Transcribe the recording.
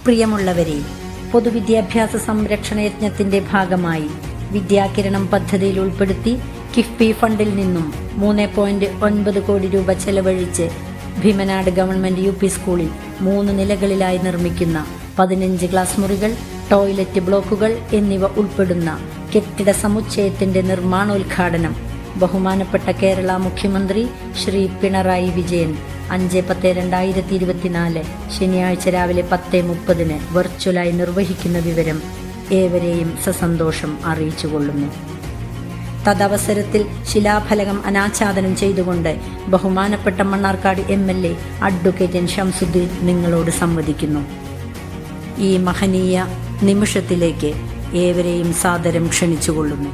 പ്രിയമുള്ളവരെ പൊതുവിദ്യാഭ്യാസ സംരക്ഷണ യജ്ഞത്തിന്റെ ഭാഗമായി വിദ്യാകിരണം പദ്ധതിയിൽ ഉൾപ്പെടുത്തി കിഫ്ബി ഫണ്ടിൽ നിന്നും മൂന്ന് പോയിന്റ് ഒൻപത് കോടി രൂപ ചെലവഴിച്ച് ഭീമനാട് ഗവൺമെന്റ് യു പി സ്കൂളിൽ മൂന്ന് നിലകളിലായി നിർമ്മിക്കുന്ന പതിനഞ്ച് ക്ലാസ് മുറികൾ ടോയ്ലറ്റ് ബ്ലോക്കുകൾ എന്നിവ ഉൾപ്പെടുന്ന കെട്ടിട സമുച്ചയത്തിന്റെ നിർമ്മാണോദ്ഘാടനം ബഹുമാനപ്പെട്ട കേരള മുഖ്യമന്ത്രി ശ്രീ പിണറായി വിജയൻ അഞ്ച് പത്ത് രണ്ടായിരത്തി ഇരുപത്തിനാല് ശനിയാഴ്ച രാവിലെ പത്ത് മുപ്പതിന് വെർച്വലായി നിർവഹിക്കുന്ന വിവരം ഏവരെയും സസന്തോഷം അറിയിച്ചുകൊള്ളുന്നു. തദവസരത്തിൽ ശിലാഫലകം അനാച്ഛാദനം ചെയ്തുകൊണ്ട് ബഹുമാനപ്പെട്ട Mannarkkad M L A advocate N Shamsuddin നിങ്ങളോട് സംവദിക്കുന്നു. ഈ മഹനീയ നിമിഷത്തിലേക്ക് ഏവരെയും സാദരം ക്ഷണിച്ചുകൊള്ളുന്നു.